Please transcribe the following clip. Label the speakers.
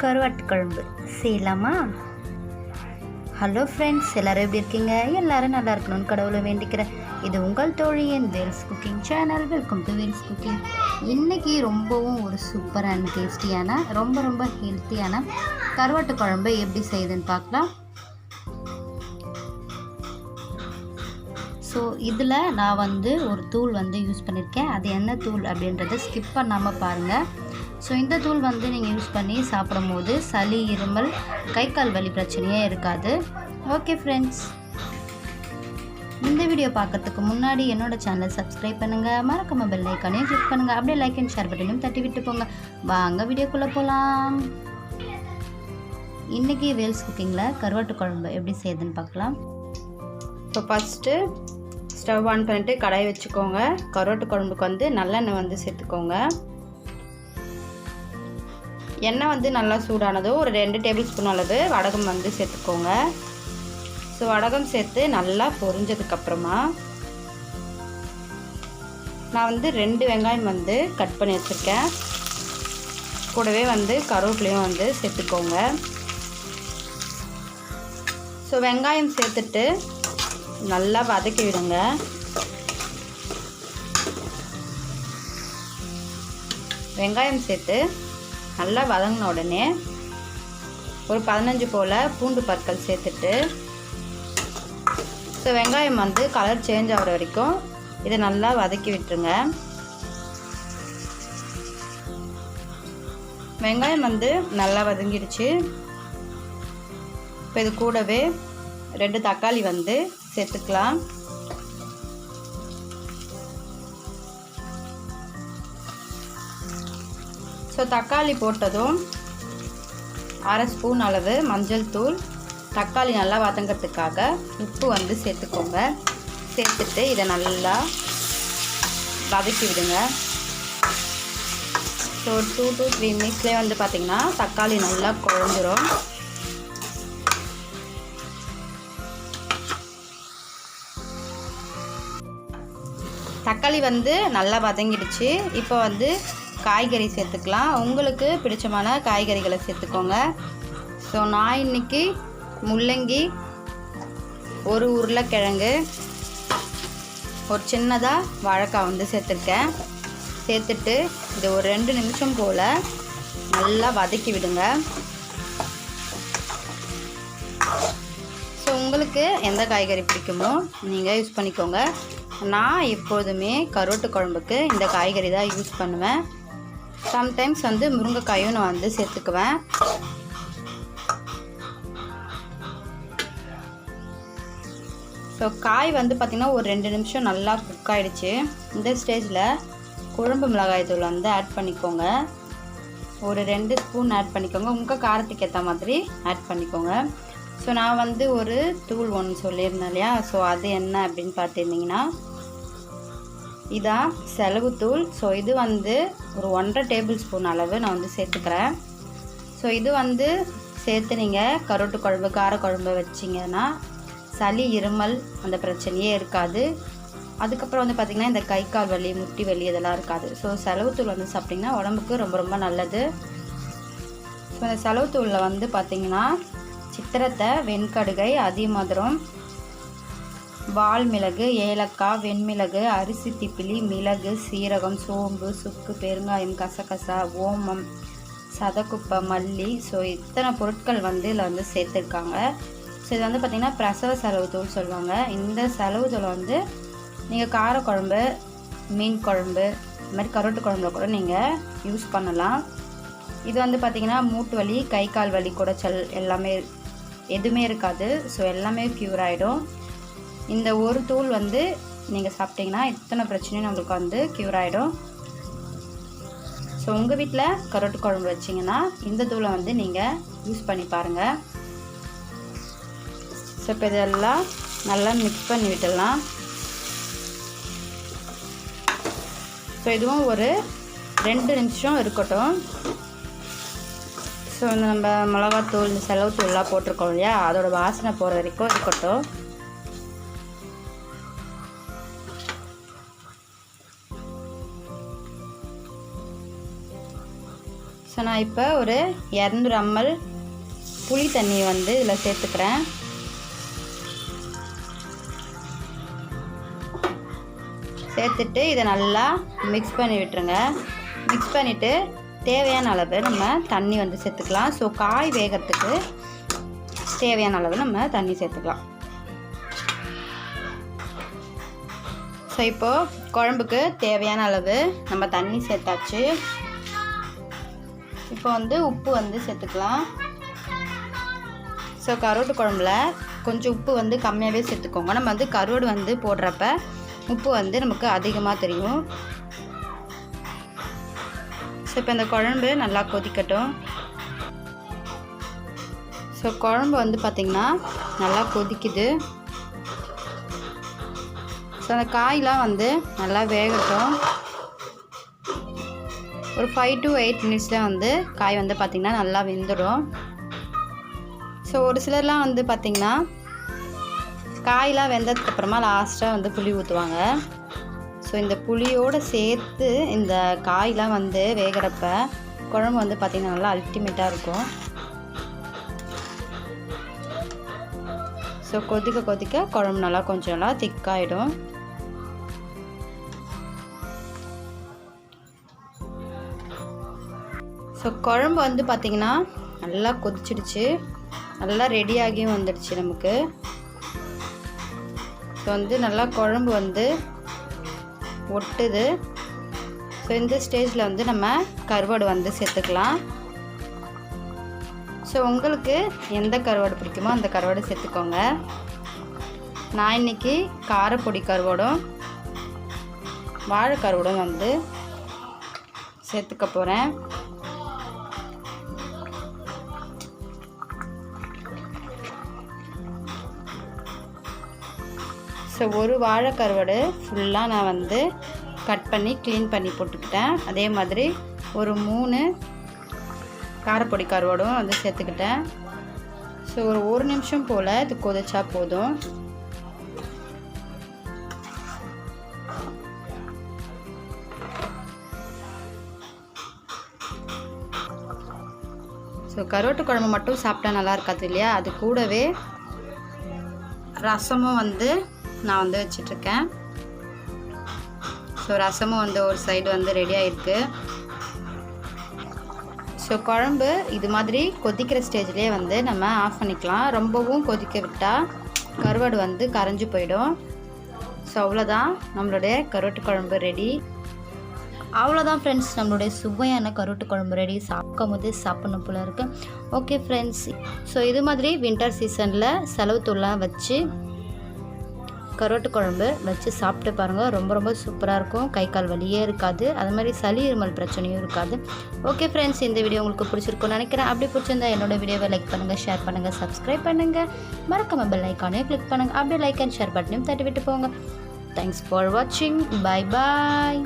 Speaker 1: கருவாட்டு குழம்பு செய்யலாமா? ஹலோ ஃப்ரெண்ட்ஸ் எல்லோரும் எப்படி இருக்கீங்க? எல்லோரும் நல்லா இருக்கணும்னு கடவுளை வேண்டிக்கிறேன். இது உங்கள் தோழியின் Vels cooking channel welcome to Vels cooking இன்றைக்கி ரொம்பவும் ஒரு சூப்பர் அண்ட் டேஸ்டியான ரொம்ப ரொம்ப ஹெல்த்தியான கருவாட்டு குழம்பு எப்படி செய்யுதுன்னு பார்க்கலாம். ஸோ இதில் நான் வந்து ஒரு தூள் வந்து யூஸ் பண்ணியிருக்கேன் அது என்ன தூள் அப்படின்றத ஸ்கிப் பண்ணாமல் பாருங்கள் ஸோ இந்த தூள் வந்து நீங்கள் யூஸ் பண்ணி சாப்பிடும் போது சளி இருமல் கை கால் வலி பிரச்சனையே இருக்காது. ஓகே ஃப்ரெண்ட்ஸ் இந்த வீடியோ பார்க்கறதுக்கு முன்னாடி என்னோட சேனலை சப்ஸ்கிரைப் பண்ணுங்கள் மறக்காம பெல் ஐக்கானையும் கிளிக் பண்ணுங்கள் அப்படியே லைக் அண்ட் ஷேர் பட்டனையும் தட்டி விட்டு போங்க வாங்க வீடியோக்குள்ளே போகலாம் இன்றைக்கி வேல்ஸ் குக்கிங்கில் கருவாட்டு குழம்பு எப்படி செய்யுதுன்னு பார்க்கலாம்.
Speaker 2: இப்போ ஃபஸ்ட்டு ஸ்டவ் ஆன் பண்ணிட்டு கடாய் வச்சுக்கோங்க. கருவாட்டு குழம்புக்கு வந்து நல்லெண்ணெய் வந்து சேர்த்துக்கோங்க. எண்ணெய் வந்து நல்லா சூடானதும் ஒரு ரெண்டு டேபிள் ஸ்பூன் அளவு வடகம் வந்து சேர்த்துக்கோங்க. ஸோ வடகம் சேர்த்து நல்லா பொரிஞ்சதுக்கப்புறமா நான் வந்து ரெண்டு வெங்காயம் வந்து கட் பண்ணி வச்சுருக்கேன். கூடவே வந்து கருவேப்பிலையும் வந்து சேர்த்துக்கோங்க. ஸோ வெங்காயம் சேர்த்துட்டு நல்லா வதக்கி விடுங்க. வெங்காயம் சேர்த்து நல்லா வதங்கின உடனே ஒரு பதினஞ்சு போல் பூண்டு பற்கள் சேர்த்துட்டு ஸோ வெங்காயம் வந்து கலர் சேஞ்ச் ஆகிற வரைக்கும் இதை நல்லா வதக்கி விட்டுருங்க. வெங்காயம் வந்து நல்லா வதங்கிடுச்சு. இப்போ இது கூடவே ரெண்டு தக்காளி வந்து சேர்த்துக்கலாம். ஸோ தக்காளி போட்டதும் அரை ஸ்பூன் அளவு மஞ்சள் தூள். தக்காளி நல்லா வதங்கிறதுக்காக உப்பு வந்து சேர்த்துக்கோங்க. சேர்த்துட்டு இதை நல்லா வதக்கி விடுங்க. ஸோ டூ டு த்ரீ மினிட்ஸ்லேயே வந்து பார்த்திங்கன்னா தக்காளி நல்லா குழஞ்சிரும். தக்காளி வந்து நல்லா வதங்கிடுச்சு. இப்போ வந்து காய்கறி சேர்த்துக்கலாம். உங்களுக்கு பிடிச்சமான காய்கறிகளை சேர்த்துக்கோங்க. ஸோ நான் இன்னைக்கு முள்ளங்கி ஒரு உருளைக்கிழங்கு ஒரு சின்னதாக வாழைக்காய் வந்து சேர்த்துருக்கேன். சேர்த்துட்டு இது ஒரு ரெண்டு நிமிஷம் போல் நல்லா வதக்கி விடுங்க. ஸோ உங்களுக்கு எந்த காய்கறி பிடிக்குமோ நீங்கள் யூஸ் பண்ணிக்கோங்க. நான் எப்போதுமே கருவாட்டு குழம்புக்கு இந்த காய்கறி தான் யூஸ் பண்ணுவேன். சம்டைம்ஸ் வந்து முருங்கைக்காயும் நான் வந்து சேர்த்துக்குவேன். ஸோ காய் வந்து பார்த்திங்கன்னா ஒரு ரெண்டு நிமிஷம் நல்லா குக் ஆகிடுச்சு இந்த ஸ்டேஜில் குழம்பு மிளகாய் தூள் வந்து ஆட் பண்ணிக்கோங்க. ஒரு ரெண்டு ஸ்பூன் ஆட் பண்ணிக்கோங்க. உங்கள் காரத்துக்கு ஏற்ற மாதிரி ஆட் பண்ணிக்கோங்க. ஸோ நான் வந்து ஒரு தூள் ஒன்று சொல்லியிருந்தேன் இல்லையா? ஸோ அது என்ன அப்படின்னு பார்த்துருந்தீங்கன்னா இதான் செலவுத்தூள் ஸோ இது வந்து ஒரு ஒன்றரை டேபிள் ஸ்பூன் அளவு நான் வந்து சேர்த்துக்கிறேன். ஸோ இது வந்து சேர்த்து நீங்கள் கருட்டு குழம்பு காரக்குழம்பு வச்சிங்கன்னா சளி இருமல் அந்த பிரச்சனையே இருக்காது. அதுக்கப்புறம் வந்து பார்த்திங்கன்னா இந்த கை கால் வலி முட்டி வலி இதெல்லாம் இருக்காது. ஸோ செலவுத்தூள் வந்து சாப்பிட்டிங்கன்னா உடம்புக்கு ரொம்ப ரொம்ப நல்லது. ஸோ இந்த செலவுத்தூளில் வந்து பார்த்திங்கன்னா சித்திரத்தை வெண்கடுகை அதிமதுரம் வால் மிளகு ஏலக்காய் வெண்மிளகு அரிசி திப்பிலி மிளகு சீரகம் சோம்பு சுக்கு பெருங்காயம் கசகசா ஓமம் சதக்குப்பை மல்லி. ஸோ இத்தனை பொருட்கள் வந்து இதில் வந்து சேர்த்துருக்காங்க. ஸோ இது வந்து பார்த்திங்கன்னா பிரசவ செலவு தூள் சொல்லுவாங்க. இந்த செலவு தூளை வந்து நீங்கள் காரக்குழம்பு மீன் குழம்பு இந்த மாதிரி கருட்டு குழம்புல கூட நீங்கள் யூஸ் பண்ணலாம். இது வந்து பார்த்திங்கன்னா மூட்டு வலி கை கால் வலி குடைச்சல் எல்லாமே எதுவுமே இருக்காது. ஸோ எல்லாமே க்யூர் ஆகிடும் இந்த ஒரு தூள் வந்து நீங்கள் சாப்பிட்டீங்கன்னா இத்தனை பிரச்சனையும் நம்மளுக்கு வந்து க்யூர் ஆகிடும் ஸோ உங்கள் வீட்டில் கரோட்டு குழம்பு வச்சிங்கன்னா இந்த தூளை வந்து நீங்கள் யூஸ் பண்ணி பாருங்கள் ஸோ இப்போ இதெல்லாம் நல்லா மிக்ஸ் பண்ணி விட்டுடலாம். ஸோ இதுவும் ஒரு ரெண்டு நிமிஷம் இருக்கட்டும். ஸோ இந்த நம்ம மிளகாத்தூள் இந்த செலவு தூள்லாம் போட்டிருக்கோம் இல்லையா? அதோட வாசனை போகிற வரைக்கும் இருக்கட்டும். ஸோ நான் இப்போ ஒரு இரநூறு அம்மல் புளி தண்ணி வந்து இதில் சேர்த்துக்கிறேன். சேர்த்துட்டு இதை நல்லா மிக்ஸ் பண்ணி விட்டுருங்க. மிக்ஸ் பண்ணிவிட்டு தேவையான அளவு நம்ம தண்ணி வந்து சேர்த்துக்கலாம். ஸோ காய் வேகிறதுக்கு தேவையான அளவு நம்ம தண்ணி சேர்த்துக்கலாம். ஸோ இப்போது குழம்புக்கு தேவையான அளவு நம்ம தண்ணி சேர்த்தாச்சு. இப்போ வந்து உப்பு வந்து சேர்த்துக்கலாம். ஸோ கருவாட்டு குழம்புல கொஞ்சம் உப்பு வந்து கம்மியாகவே சேர்த்துக்கோங்க. நம்ம வந்து கருவாடு வந்து போடுறப்ப உப்பு வந்து நமக்கு அதிகமாக தெரியும். ஸோ இப்போ இந்த குழம்பு நல்லா கொதிக்கட்டும். ஸோ குழம்பு வந்து பார்த்திங்கன்னா நல்லா கொதிக்குது. ஸோ அந்த காயெலாம் வந்து நல்லா வேகட்டும். ஒரு ஃபைவ் டு எயிட் மினிட்ஸில் வந்து காய் வந்து பார்த்திங்கன்னா நல்லா வெந்துடும் ஸோ ஒரு சிலர்லாம் வந்து பார்த்திங்கன்னா காயெலாம் வெந்ததுக்கப்புறமா லாஸ்ட்டாக வந்து புளி ஊற்றுவாங்க ஸோ இந்த புளியோடு சேர்த்து இந்த காயெலாம் வந்து வேகிறப்ப குழம்பு வந்து பார்த்திங்கன்னா நல்லா அல்டிமேட்டாக இருக்கும். ஸோ கொதிக்க கொதிக்க குழம்பு நல்லா கொஞ்சம் நல்லா திக்காகிடும் ஸோ குழம்பு வந்து பார்த்திங்கன்னா நல்லா கொதிச்சிடுச்சு. நல்லா ரெடியாகியும் வந்துடுச்சு நமக்கு. ஸோ வந்து நல்லா குழம்பு வந்து ஒட்டுது. ஸோ இந்த ஸ்டேஜில் வந்து நம்ம கருவாடு வந்து சேர்த்துக்கலாம். ஸோ உங்களுக்கு எந்த கருவாடு பிடிக்குமோ அந்த கருவாடு சேர்த்துக்கோங்க. நான் இன்னைக்கு காரப்பொடி கருவாடும் வாழை கருவாடும் வந்து சேர்த்துக்க போகிறேன் ஸோ ஒரு வாழைக்கருவாடு ஃபுல்லாக நான் வந்து கட் பண்ணி க்ளீன் பண்ணி போட்டுக்கிட்டேன். அதே மாதிரி ஒரு மூணு காரப்பொடி கருவாடும் வந்து சேர்த்துக்கிட்டேன். ஸோ ஒரு ஒரு நிமிஷம் போல் இது கொதிச்சா போதும். ஸோ கருவாட்டு குழம்பு மட்டும் சாப்பிட்டா நல்லா இருக்காது இல்லையா? அது கூடவே ரசமும் வந்து நான் வந்து வச்சிட்ருக்கேன். ஸோ ரசமும் வந்து ஒரு சைடு வந்து ரெடியாகிருக்கு ஸோ குழம்பு இது மாதிரி கொதிக்கிற ஸ்டேஜ்லேயே வந்து நம்ம ஆஃப் பண்ணிக்கலாம். ரொம்பவும் கொதிக்க விட்டால் கருவாடு வந்து கரைஞ்சி போயிடும். ஸோ அவ்வளோதான் நம்மளுடைய கருவாட்டு குழம்பு ரெடி
Speaker 1: அவ்வளோதான் ஃப்ரெண்ட்ஸ் நம்மளுடைய சுவையான கருட்டு குழம்பு ரெடி சாப்பிடும் போது சாப்பிடணும் போல இருக்குது ஓகே ஃப்ரெண்ட்ஸ் ஸோ இது மாதிரி வின்டர் சீசனில் செலவு தூள்லாம் வச்சு கரோட்டு குழம்பு வச்சு சாப்பிட்டு பாருங்கள் ரொம்ப ரொம்ப சூப்பராக இருக்கும். கை கால் வலியே இருக்காது. அது மாதிரி சளி இருமல் பிரச்சனையும் இருக்காது. ஓகே ஃப்ரெண்ட்ஸ் இந்த வீடியோ உங்களுக்கு பிடிச்சிருக்கும்னு நினைக்கிறேன். அப்படி பிடிச்சிருந்தா என்னோட வீடியோவை லைக் பண்ணுங்கள் ஷேர் பண்ணுங்கள் சப்ஸ்கிரைப் பண்ணுங்கள் மறக்காம பெல் ஐக்கானையும் கிளிக் பண்ணுங்கள் அப்படியே லைக் அண்ட் ஷேர் பட்டனையும் தட்டி விட்டு போங்க. தேங்க்ஸ் ஃபார் வாட்சிங் பை பாய்